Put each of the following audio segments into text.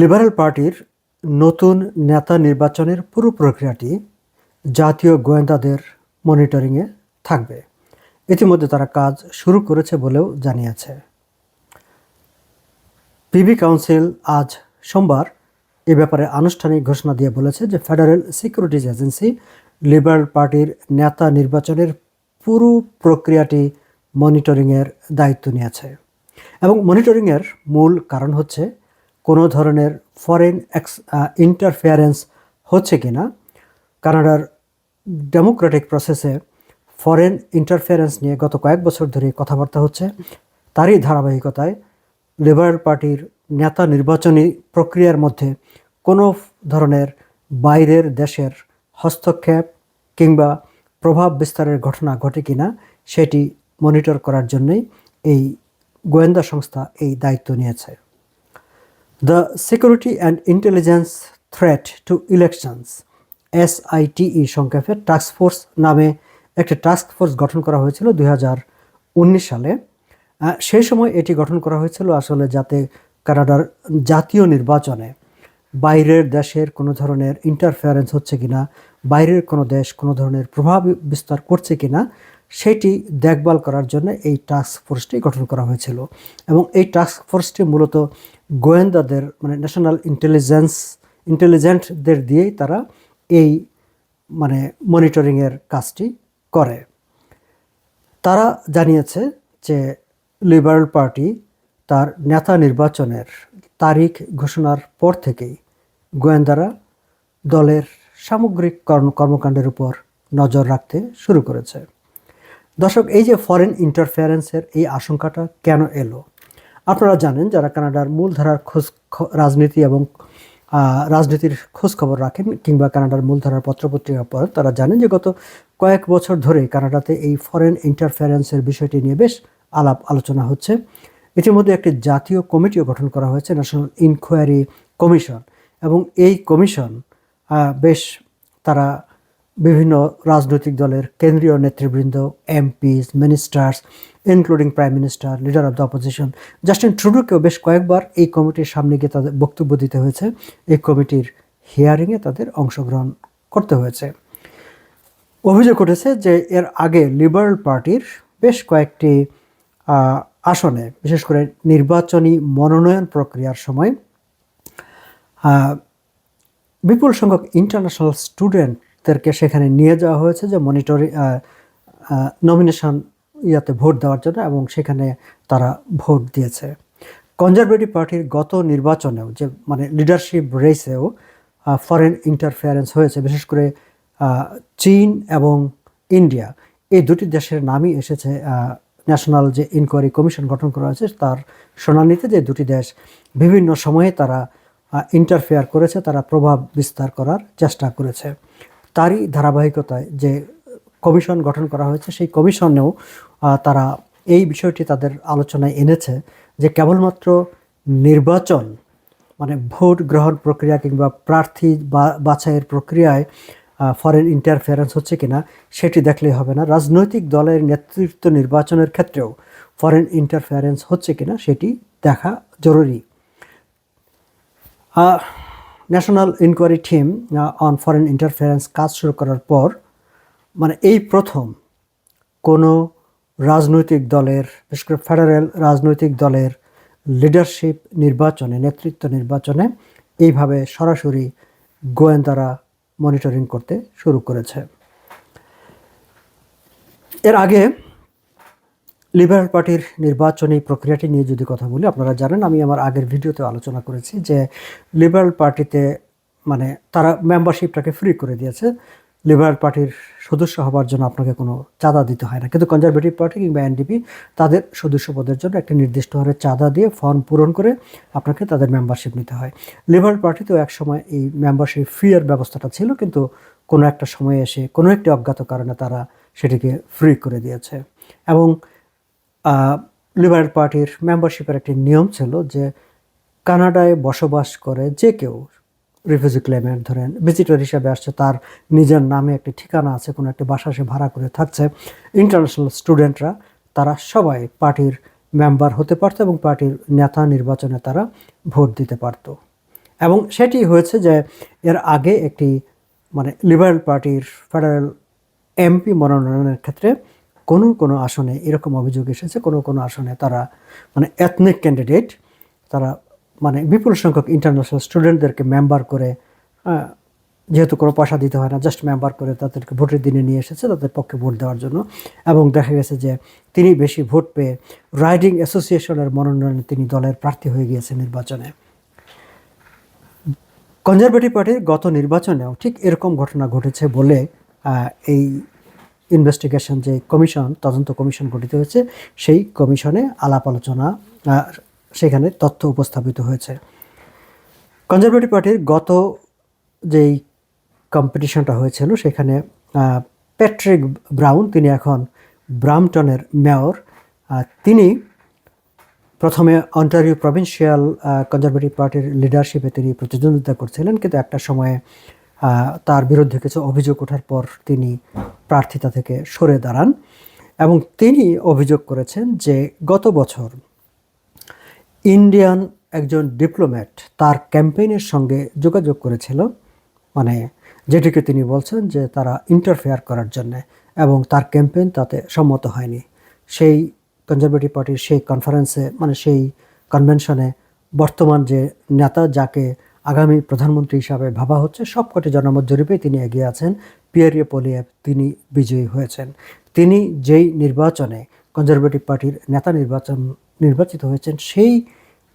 Liberal পার্টির নতুন নেতা নির্বাচনের পুরো প্রক্রিয়াটি জাতীয় গোয়েন্দাদের মনিটরিংয়ে থাকবে। ইতিমধ্যে তারা কাজ শুরু করেছে বলেও জানিয়েছে। পিবি কাউন্সিল আজ সোমবার এ ব্যাপারে আনুষ্ঠানিক ঘোষণা দিয়ে বলেছে যে ফেডারেল সিকিউরিটিজ এজেন্সি লিবারেল পার্টির নেতা নির্বাচনের পুরো প্রক্রিয়াটি মনিটরিংয়ের দায়িত্ব নিয়েছে। এবং মনিটরিংয়ের মূল কারণ হচ্ছে কোনো ধরনের ফরেন এক্স ইন্টারফেয়ারেন্স হচ্ছে কি না, কানাডার ডেমোক্রেটিক প্রসেসে ফরেন ইন্টারফেয়ারেন্স নিয়ে গত কয়েক বছর ধরে কথাবার্তা হচ্ছে। তারই ধারাবাহিকতায় লিবারেল পার্টির নেতা নির্বাচনী প্রক্রিয়ার মধ্যে কোনো ধরনের বাইরের দেশের হস্তক্ষেপ কিংবা প্রভাব বিস্তারের ঘটনা ঘটে কিনা সেটি মনিটর করার জন্যই এই গোয়েন্দা সংস্থা এই দায়িত্ব নিয়েছে। The security and intelligence threat to elections SITE সংক্ষেপে টাস্ক ফোর্স নামে একটি টাস্ক ফোর্স গঠন করা হয়েছিল দু হাজার উনিশ সালে। সেই সময় এটি গঠন করা হয়েছিল আসলে যাতে কানাডার জাতীয় নির্বাচনে বাইরের দেশের কোনো ধরনের ইন্টারফেয়ারেন্স হচ্ছে কিনা, বাইরের কোনো দেশ কোনো ধরনের প্রভাব বিস্তার করছে কিনা সেটি দেখভাল করার জন্য এই টাস্ক ফোর্সটি গঠন করা হয়েছিল। এবং এই টাস্ক ফোর্সটি মূলত গোয়েন্দাদের মানে ন্যাশনাল ইন্টেলিজেন্স ইন্টেলিজেন্টদের দিয়েই তারা এই মানে মনিটরিংয়ের কাজটি করে। তারা জানিয়েছে যে লিবারেল পার্টি তার নেতা নির্বাচনের তারিখ ঘোষণার পর থেকেই গোয়েন্দারা দলের সামগ্রিক কর্ম, কর্মকাণ্ডের উপর নজর রাখতে শুরু করেছে। দর্শক, এই যে ফরেন ইন্টারফেয়ারেন্সের এই আশঙ্কাটা কেন এলো? আপনারা জানেন যারা কানাডার মূলধারার খোঁজ রাজনীতি এবং রাজনীতির খোঁজ খবর রাখেন কিংবা কানাডার মূলধারার পত্রপত্রিকা পড়েন তারা জানেন যে গত কয়েক বছর ধরে কানাডাতে এই ফরেন ইন্টারফেয়ারেন্সের বিষয়টি নিয়ে বেশ আলাপ আলোচনা হচ্ছে। ইতিমধ্যে একটি জাতীয় কমিটিও গঠন করা হয়েছে ন্যাশনাল ইনকোয়ারি কমিশন এবং এই কমিশন বেশ তারা বিভিন্ন রাজনৈতিক দলের কেন্দ্রীয় নেতৃবৃন্দ, MPs ministers including prime minister leader of the opposition Justin ট্রুডোকেও বেশ কয়েকবার এই কমিটির সামনে গিয়ে তাদের বক্তব্য দিতে হয়েছে। এই কমিটির হিয়ারিংয়ে তাদের অংশগ্রহণ করতে হয়েছে। অভিযোগ উঠেছে যে এর আগে লিবারেল পার্টির বেশ কয়েকটি আসনে, বিশেষ করে নির্বাচনী মনোনয়ন প্রক্রিয়ার সময় বিপুল সংখ্যক ইন্টারন্যাশনাল স্টুডেন্টদেরকে সেখানে নিয়ে যাওয়া হয়েছে যে মনিটরি নমিনেশন ইয়াতে ভোট দেওয়ার জন্য এবং সেখানে তারা ভোট দিয়েছে। কনজারভেটিভ পার্টির গত নির্বাচনেও যে মানে লিডারশিপ রেসেও ফরেন ইন্টারফেয়ারেন্স হয়েছে, বিশেষ করে চীন এবং ইন্ডিয়া। এই দুটি দেশের নামই এসেছে ন্যাশনাল যে ইনকোয়ারি কমিশন গঠন করা হয়েছে, তার শুনানিতে যে দুটি দেশ বিভিন্ন সময়ে তারা ইন্টারফেয়ার করেছে, তারা প্রভাব বিস্তার করার চেষ্টা করেছে। তারই ধারাবাহিকতায় যে কমিশন গঠন করা হয়েছে, সেই কমিশনেও তারা এই বিষয়টি তাদের আলোচনায় এনেছে যে কেবলমাত্র নির্বাচন মানে ভোট গ্রহণ প্রক্রিয়া কিংবা প্রার্থী বাছাইয়ের প্রক্রিয়ায় ফরেন ইন্টারফেয়ারেন্স হচ্ছে কিনা সেটি দেখলেই হবে না। রাজনৈতিক দলের নেতৃত্ব নির্বাচনের ক্ষেত্রেও ফরেন ইন্টারফেয়ারেন্স হচ্ছে কিনা সেটি দেখা জরুরি। National inquiry team on foreign interference কাজ শুরু করার পর মানে এই প্রথম কোনো রাজনৈতিক দলের, বিশেষ করে ফেডারেল রাজনৈতিক দলের লিডারশিপ নির্বাচনে, নেতৃত্ব নির্বাচনে এইভাবে সরাসরি গোয়েন্দারা মনিটরিং করতে শুরু করেছে। এর আগে লিবারেল পার্টির নির্বাচনী প্রক্রিয়াটি নিয়ে যদি কথা বলি, আপনারা জানেন আমি আমার আগের ভিডিওতে আলোচনা করেছি যে লিবারেল পার্টিতে মানে তারা মেম্বারশিপটাকে ফ্রি করে দিয়েছে। লিবারেল পার্টির সদস্য হবার জন্য আপনাকে কোনো চাঁদা দিতে হয় না। কিন্তু কনজারভেটিভ পার্টি কিংবা এনডিপি তাদের সদস্য পদের জন্য একটি নির্দিষ্ট হারে চাঁদা দিয়ে ফর্ম পূরণ করে আপনাকে তাদের মেম্বারশিপ নিতে হয়। লিবারেল পার্টিতেও এক সময় এই মেম্বারশিপ ফ্রি এর ব্যবস্থাটা ছিল, কিন্তু কোনো একটা সময়ে এসে কোনো একটি অজ্ঞাত কারণে তারা সেটিকে ফ্রি করে দিয়েছে। এবং লিবারেল পার্টির মেম্বারশিপের একটি নিয়ম ছিল যে কানাডায় বসবাস করে যে কেউ রিফিউজি ক্লেমের ধরেন ভিজিটর হিসাবে আসছে, তার নিজের নামে একটি ঠিকানা আছে, কোনো একটি বাসা সে ভাড়া করে থাকছে। ইন্টারন্যাশনাল স্টুডেন্টরা তারা সবাই পার্টির মেম্বার হতে পারতো এবং পার্টির নেতা নির্বাচনে তারা ভোট দিতে পারতো। এবং সেটি হয়েছে যে এর আগে একটি মানে লিবারেল পার্টির ফেডারেল এমপি মনোনয়নের ক্ষেত্রে কোনো কোনো আসনে এরকম অভিযোগ এসেছে, কোনো কোনো আসনে তারা মানে এথনিক ক্যান্ডিডেট তারা মানে বিপুল সংখ্যক ইন্টারন্যাশনাল স্টুডেন্টদেরকে মেম্বার করে যেহেতু কোনো পয়সা দিতে হয় না জাস্ট মেম্বার করে তাদেরকে ভোটের দিনে নিয়ে এসেছে, তাদের পক্ষে ভোট দেওয়ার জন্য। এবং দেখা গেছে যে তিনি বেশি ভোট পেয়ে রাইডিং অ্যাসোসিয়েশনের মনোনয়নে তিনি দলের প্রার্থী হয়ে গিয়েছে নির্বাচনে। কনজারভেটিভ পার্টির গত নির্বাচনেও ঠিক এরকম ঘটনা ঘটেছে বলে এই ইনভেস্টিগেশন যে কমিশন তদন্ত কমিশন গঠিত হয়েছে, সেই কমিশনে আলাপ আলোচনা সেখানে তথ্য উপস্থাপিত হয়েছে। কনজারভেটিভ পার্টির গত যেই কম্পিটিশনটা হয়েছিল, সেখানে প্যাট্রিক ব্রাউন তিনি এখন ব্রামটনের মেয়র তিনি প্রথমে অন্টারিও প্রভিন্সিয়াল কনজারভেটিভ পার্টির লিডারশিপে তিনি প্রতিদ্বন্দ্বিতা করছিলেন, কিন্তু একটা সময়ে তার বিরুদ্ধে কিছু অভিযোগ ওঠার পর তিনি প্রার্থিতা থেকে সরে দাঁড়ান এবং তিনি অভিযোগ করেছেন যে গত বছর ইন্ডিয়ান একজন ডিপ্লোম্যাট তার ক্যাম্পেইনের সঙ্গে যোগাযোগ করেছিল। মানে যেটিকে তিনি বলছেন যে তারা ইন্টারফেয়ার করার জন্য এবং তার ক্যাম্পেইন তাতে সম্মত হয়নি। সেই কনজারভেটিভ পার্টির সেই কনফারেন্সে মানে সেই কনভেনশনে বর্তমান যে নেতা যাকে আগামী প্রধানমন্ত্রী হিসাবে ভাবা হচ্ছে, সবকটি জনমত জরিপে তিনি এগিয়ে আছেন। পিয়ারিয়ে পোলিয়েভ, তিনি বিজয়ী হয়েছেন। তিনি যেই নির্বাচনে কনজারভেটিভ পার্টির নেতা নির্বাচন, নির্বাচিত হয়েছেন, সেই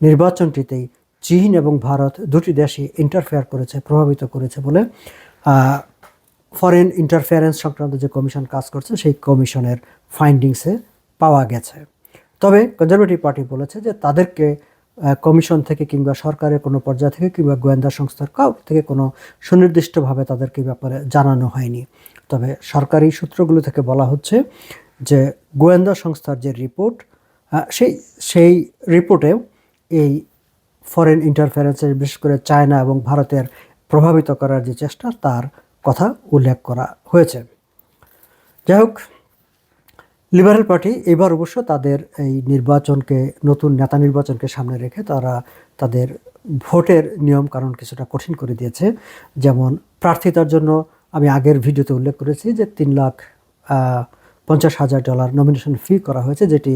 নির্বাচনটিতেই চীন এবং ভারত দুটি দেশই ইন্টারফেয়ার করেছে, প্রভাবিত করেছে বলে ফরেন ইন্টারফেয়ারেন্স সংক্রান্ত যে কমিশন কাজ করছে, সেই কমিশনের ফাইন্ডিংসে পাওয়া গেছে। তবে কনজারভেটিভ পার্টি বলেছে যে তাদেরকে কমিশন থেকে কিংবা সরকারের কোনো পর্যায় থেকে কিংবা গোয়েন্দা সংস্থার কাউ থেকে কোনো সুনির্দিষ্টভাবে তাদেরকে ব্যাপারে জানানো হয়নি। তবে সরকারি সূত্রগুলো থেকে বলা হচ্ছে যে গোয়েন্দা সংস্থার যে রিপোর্ট সেই সেই রিপোর্টে এই ফরেন ইন্টারফারেন্সের বিশেষ করে চায়না এবং ভারতের প্রভাবিত করার যে চেষ্টা, তার কথা উল্লেখ করা হয়েছে। যাই হোক লিবারেল পার্টি এবার অবশ্য তাদের এই নির্বাচনকে, নতুন নেতা নির্বাচনকে সামনে রেখে তারা তাদের ভোটের নিয়ম কারণ কিছুটা কঠিন করে দিয়েছে। যেমন প্রার্থিতার জন্য আমি আগের ভিডিওতে উল্লেখ করেছি যে তিন লাখ পঞ্চাশ হাজার ডলার নমিনেশন ফি করা হয়েছে, যেটি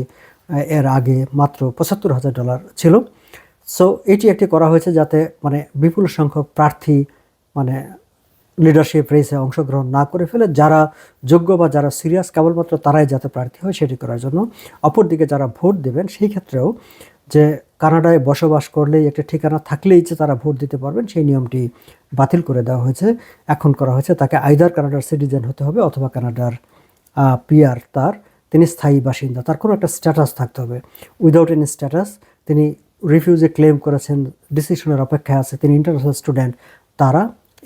এর আগে মাত্র পঁচাত্তর হাজার ডলার ছিল। সো এটি একটি করা হয়েছে যাতে মানে বিপুল সংখ্যক প্রার্থী মানে লিডারশিপ রেসে অংশগ্রহণ না করে ফেলে, যারা যোগ্য বা যারা সিরিয়াস কেবলমাত্র তারাই যাতে প্রার্থী হয় সেটি করার জন্য। অপরদিকে যারা ভোট দেবেন, সেই ক্ষেত্রেও যে কানাডায় বসবাস করলেই একটা ঠিকানা থাকলেই যে তারা ভোট দিতে পারবেন, সেই নিয়মটি বাতিল করে দেওয়া হয়েছে। এখন করা হয়েছে তাকে আইদার কানাডার সিটিজেন হতে হবে অথবা কানাডার পিয়ার তার, তিনি স্থায়ী বাসিন্দা, তার কোনো একটা স্ট্যাটাস থাকতে হবে। উইদাউট এনি স্ট্যাটাস তিনি রিফিউজে ক্লেম করেছেন ডিসিশনের অপেক্ষায় আছে, তিনি ইন্টারন্যাশনাল স্টুডেন্ট তারা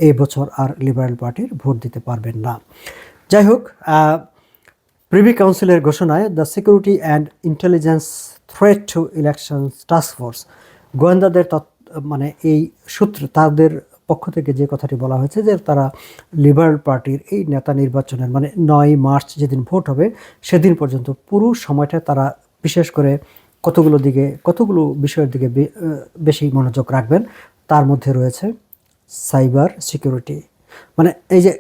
এই বছর আর লিবারেল পার্টির ভোট দিতে পারবেন না। যাই হোক প্রিভি কাউন্সিলের ঘোষণায় the security and intelligence threat to election task force, গোয়েন্দাদের মানে এই সূত্র, তাদের পক্ষ থেকে যে কথাটি বলা হয়েছে যে তারা লিবারেল পার্টির এই নেতা নির্বাচনের মানে নয় মার্চ যেদিন ভোট হবে, সেদিন পর্যন্ত পুরো সময়টা তারা বিশেষ করে কতগুলো দিকে, কতগুলো বিষয়ের দিকে বেশি মনোযোগ রাখবেন, তার মধ্যে রয়েছে সাইবার সিকিউরিটি। মানে এই যে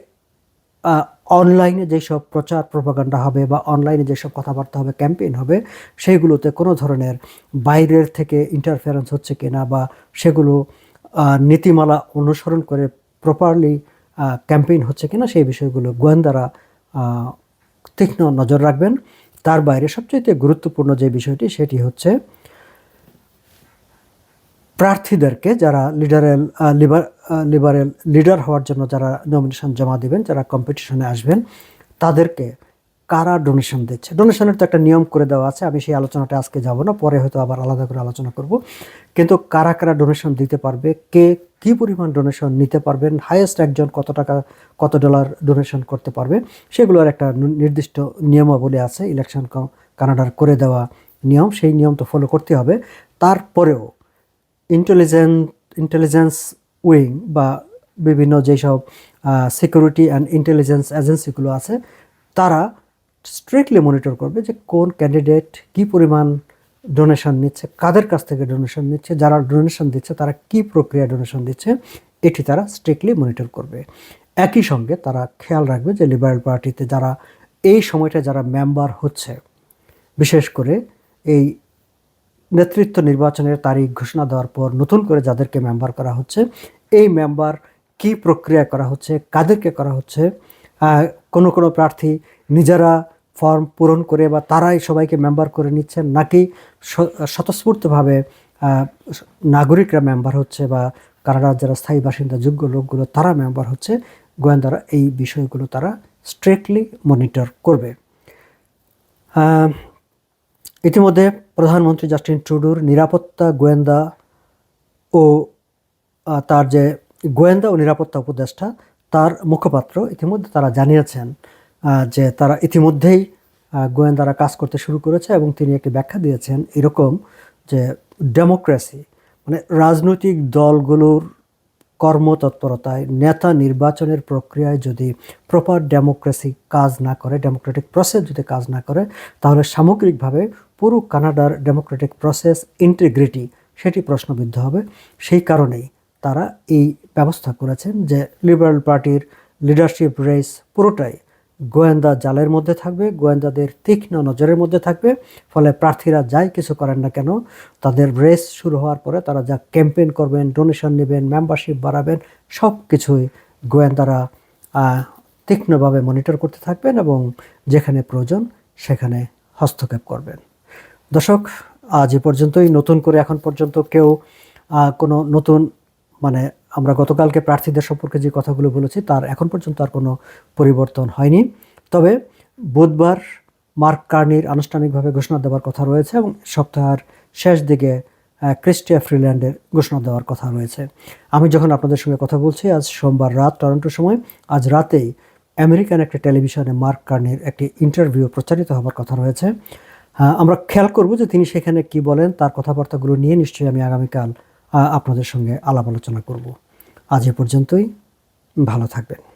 অনলাইনে যেসব প্রচার প্রপাগান্ডা হবে বা অনলাইনে যেসব কথাবার্তা হবে, ক্যাম্পেইন হবে সেগুলোতে কোনো ধরনের বাইরের থেকে ইন্টারফারেন্স হচ্ছে কিনা বা সেগুলো নীতিমালা অনুসরণ করে প্রপারলি ক্যাম্পেইন হচ্ছে কিনা সেই বিষয়গুলো গোয়েন্দারা তীক্ষ্ণ নজর রাখবেন। তার বাইরে সবচেয়ে গুরুত্বপূর্ণ যে বিষয়টি, সেটি হচ্ছে প্রার্থীদেরকে যারা লিডারেল লিবার লিবারেল লিডার হওয়ার জন্য যারা নমিনেশন জমা দেবেন, যারা কম্পিটিশনে আসবেন, তাদেরকে কারা ডোনেশন দিচ্ছে? ডোনেশনের তো একটা নিয়ম করে দেওয়া আছে, আমি সেই আলোচনাটা আজকে যাব না, পরে হয়তো আবার আলাদা করে আলোচনা করব। কিন্তু কারা কারা ডোনেশন দিতে পারবে, কে কী পরিমাণ ডোনেশন নিতে পারবেন হাইয়েস্ট একজন কত টাকা, কত ডলার ডোনেশন করতে পারবে, সেগুলোর একটা নির্দিষ্ট নিয়মাবলী আছে ইলেকশন কানাডার করে দেওয়া নিয়ম, সেই নিয়ম তো ফলো করতে হবে। তারপরেও ইন্টেলিজেন্ট ইন্টেলিজেন্স উইং বা বিভিন্ন যেসব সিকিউরিটি অ্যান্ড ইন্টেলিজেন্স এজেন্সিগুলো আছে, তারা স্ট্রিক্টলি মনিটর করবে যে কোন ক্যান্ডিডেট কী পরিমাণ ডোনেশন নিচ্ছে, কাদের কাছ থেকে ডোনেশন নিচ্ছে, যারা ডোনেশন দিচ্ছে তারা কি প্রক্রিয়া ডোনেশন দিচ্ছে, এটি তারা স্ট্রিক্টলি মনিটর করবে। একই সঙ্গে তারা খেয়াল রাখবে যে লিবারেল পার্টিতে যারা এই সময়টা যারা মেম্বার হচ্ছে, বিশেষ করে এই নেতৃত্ব নির্বাচনের তারিখ ঘোষণা দেওয়ার পর নতুন করে যাদেরকে মেম্বার করা হচ্ছে এই মেম্বার কি প্রক্রিয়া করা হচ্ছে, কাদেরকে করা হচ্ছে কোনো কোনো প্রার্থী নিজেরা ফর্ম পূরণ করে বা তারাই সবাইকে মেম্বার করে নিচ্ছেন নাকি স্বতঃস্ফূর্তভাবে নাগরিকরা মেম্বার হচ্ছে বা কানাডার যারা স্থায়ী বাসিন্দা, যোগ্য লোকগুলো তারা মেম্বার হচ্ছে, গোয়েন্দারা এই বিষয়গুলো তারা স্ট্রিক্টলি মনিটর করবে। ইতিমধ্যে প্রধানমন্ত্রী জাস্টিন ট্রুডোর নিরাপত্তা, গোয়েন্দা ও তার যে গোয়েন্দা ও নিরাপত্তা উপদেষ্টা, তার মুখপাত্র ইতিমধ্যে তারা জানিয়েছেন যে তারা ইতিমধ্যেই গোয়েন্দারা কাজ করতে শুরু করেছে এবং তিনি একটি ব্যাখ্যা দিয়েছেন এরকম যে ডেমোক্রেসি মানে রাজনৈতিক দলগুলোর কর্মতৎপরতায় নেতা নির্বাচনের প্রক্রিয়ায় যদি প্রপার ডেমোক্রেসি কাজ না করে ডেমোক্রেটিক প্রসেস যদি কাজ না করে, তাহলে সামগ্রিকভাবে পুরো কানাডার ডেমোক্রেটিক প্রসেস ইন্টিগ্রিটি সেটি প্রশ্নবিদ্ধ হবে। সেই কারণেই তারা এই ব্যবস্থা করেছেন যে লিবারেল পার্টির লিডারশিপ রেস পুরোটাই গোয়েন্দা জালের মধ্যে থাকবে, গোয়েন্দাদের তীক্ষ্ণ নজরের মধ্যে থাকবে। ফলে প্রার্থীরা যাই কিছু করেন না কেন, তাদের রেস শুরু হওয়ার পরে তারা যা ক্যাম্পেইন করবেন ডোনেশন নেবেন মেম্বারশিপ বাড়াবেন সব কিছুই গোয়েন্দারা তীক্ষ্ণভাবে মনিটর করতে থাকবেন এবং যেখানে প্রয়োজন সেখানে হস্তক্ষেপ করবেন। দর্শক, আজ এ পর্যন্তই। নতুন করে এখন পর্যন্ত কেউ কোনো নতুন মানে আমরা গতকালকে প্রার্থীদের সম্পর্কে যে কথাগুলো বলেছি, তার এখন পর্যন্ত আর কোনো পরিবর্তন হয়নি। তবে বুধবার মার্ক কার্নির আনুষ্ঠানিকভাবে ঘোষণা দেওয়ার কথা রয়েছে এবং সপ্তাহের শেষ দিকে ক্রিস্টিয়া ফ্রিল্যান্ডের ঘোষণা দেওয়ার কথা রয়েছে। আমি যখন আপনাদের সঙ্গে কথা বলছি, আজ সোমবার রাত, টরন্টোর সময়, আজ রাতেই আমেরিকান একটি টেলিভিশনে মার্ক কার্নির একটি ইন্টারভিউ প্রচারিত হবার কথা রয়েছে। আমরা খেয়াল করব যে তিনি সেখানে কি বলেন, তার কথাবার্তাগুলো নিয়ে নিশ্চয়ই আমি আগামীকাল আপনাদের সঙ্গে আলাপ আলোচনা করব। আজ এ পর্যন্তই ভালো থাকবেন।